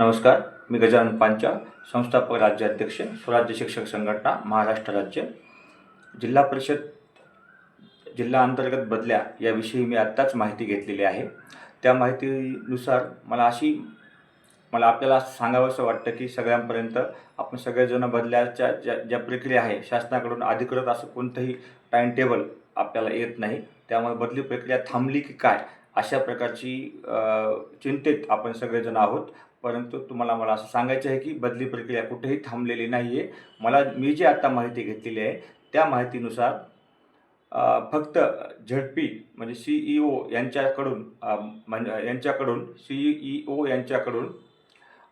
नमस्कार मी गजानन पांचा संस्थापक राज्याध्यक्ष स्वराज्य शिक्षक संघटना महाराष्ट्र राज्य. जिल्हा परिषद जिल्हा अंतर्गत बदल्या याविषयी मी आत्ताच माहिती घेतलेली आहे. त्या माहितीनुसार मला अशी मला आपल्याला सांगावंसं वाटतं की सगळ्यांपर्यंत आपण सगळेजण बदल्याच्या ज्या ज्या प्रक्रिया आहे शासनाकडून अधिकृत असं कोणतंही टाईम टेबल आपल्याला येत नाही. त्यामुळे बदली प्रक्रिया थांबली की काय अशा प्रकारची चिंतेत आपण सगळेजण आहोत. परंतु तुम्हाला मला असं सांगायचं आहे की बदली प्रक्रिया कुठेही थांबलेली नाही आहे मला मी जी आत्ता माहिती घेतलेली आहे त्या माहितीनुसार फक्त झडपी म्हणजे सी ई ओ यांच्याकडून म्हणजे यांच्याकडून सी ई ओ यांच्याकडून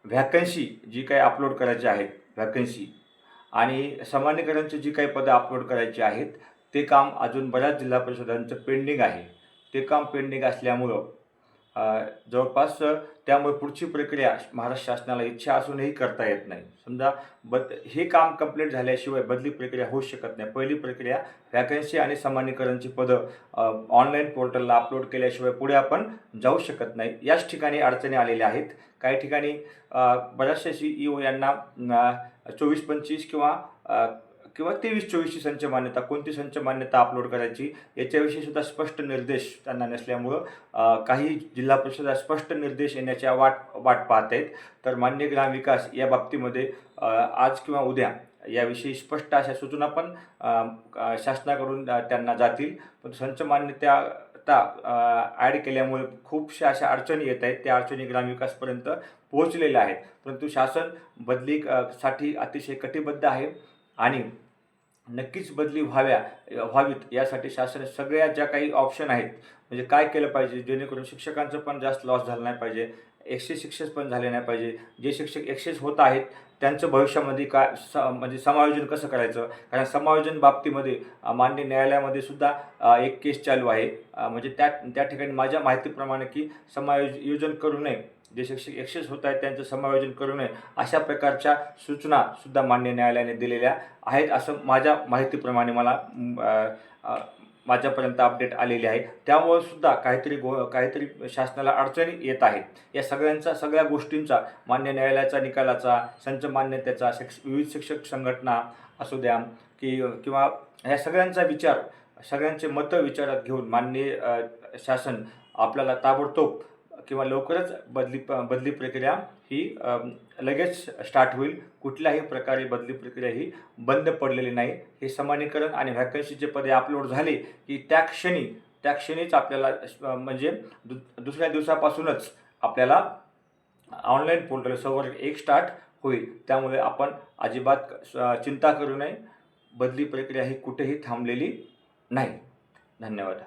व्हॅकन्सी जी काही अपलोड करायची आहेत व्हॅकन्सी आणि सामान्यकरांची जी काही पदं अपलोड करायची आहेत ते काम अजून बऱ्याच जिल्हा परिषदांचं पेंडिंग आहे. ते काम पेंडिंग असल्यामुळं जवळपास त्यामुळे पुढची प्रक्रिया महाराष्ट्र शासनाला इच्छा असूनही करता येत नाही. समजा बद हे काम कंप्लीट झाल्याशिवाय बदली प्रक्रिया होऊ शकत नाही. पहिली प्रक्रिया व्हॅकन्सी आणि सामान्यकरणची पदं ऑनलाईन पोर्टलला अपलोड केल्याशिवाय पुढे आपण जाऊ शकत नाही. याच ठिकाणी अडचणी आलेल्या आहेत. काही ठिकाणी बऱ्याचशा सी ई ओ यांना चोवीस पंचवीस किंवा किंवा तेवीस चोवीसची संच मान्यता कोणती संच मान्यता अपलोड करायची याच्याविषयी सुद्धा स्पष्ट निर्देश त्यांना नसल्यामुळं काही जिल्हा परिषदा स्पष्ट निर्देश येण्याच्या वाट वाट पाहत आहेत. तर मान्य ग्रामविकास या बाबतीमध्ये आज किंवा उद्या याविषयी स्पष्ट अशा सूचना पण शासनाकडून त्यांना जातील. पण संच मान्यता ॲड केल्यामुळे खूपशा अशा अडचणी येत आहेत. त्या अडचणी ग्रामविकासपर्यंत पोहोचलेल्या आहेत. परंतु शासन बदली साठी अतिशय कटिबद्ध आहे. आणि नक्कीच बदली व्हाव्या व्हावीत यासाठी शासन सगळ्या ज्या काही ऑप्शन आहेत म्हणजे काय केलं पाहिजे जेणेकरून शिक्षकांचं पण जास्त लॉस झालं नाही पाहिजे एकशे शिक्षक पण झाले नाही पाहिजे जे शिक्षक एक्सेस होत आहेत त्यांचं भविष्यामध्ये काय स म्हणजे समायोजन कसं करायचं? कारण समायोजन बाबतीमध्ये अ, मान्य न्यायालयामध्ये सुद्धा एक केस चालू आहे म्हणजे त्या त्या ठिकाणी माझ्या माहितीप्रमाणे की समायोज योजन करू नये. जे शिक्षक एक्सेस होत आहेत त्यांचं समायोजन करू नये अशा प्रकारच्या सूचना सुद्धा मान्य न्यायालयाने दिलेल्या आहेत असं माझ्या माहितीप्रमाणे मला माझ्यापर्यंत अपडेट आलेली आहे. त्यामुळे सुद्धा काहीतरी गो काहीतरी शासनाला अडचणी येत आहेत. या सगळ्यांचा सगळ्या गोष्टींचा मान्य न्यायालयाचा निकालाचा संच मान्यतेचा शिक्ष विविध शिक्षक संघटना असू द्या की किंवा ह्या सगळ्यांचा विचार सगळ्यांचे मतं विचारात घेऊन मान्य शासन आपल्याला ताबडतोब किंवा लवकरच बदली प बदली प्रक्रिया ही लगेच स्टार्ट होईल. कुठल्याही प्रकारे बदली प्रक्रिया ही बंद पडलेली नाही. हे समानीकरण आणि व्हॅकन्सीचे पदे अपलोड झाले की त्या क्षणी त्या क्षणीच आपल्याला म्हणजे दु दुसऱ्या दिवसापासूनच आपल्याला ऑनलाईन पोर्टल सर्व्हर एक स्टार्ट होईल. त्यामुळे आपण अजिबात चिंता करू नये. बदली प्रक्रिया ही कुठेही थांबलेली नाही. धन्यवाद.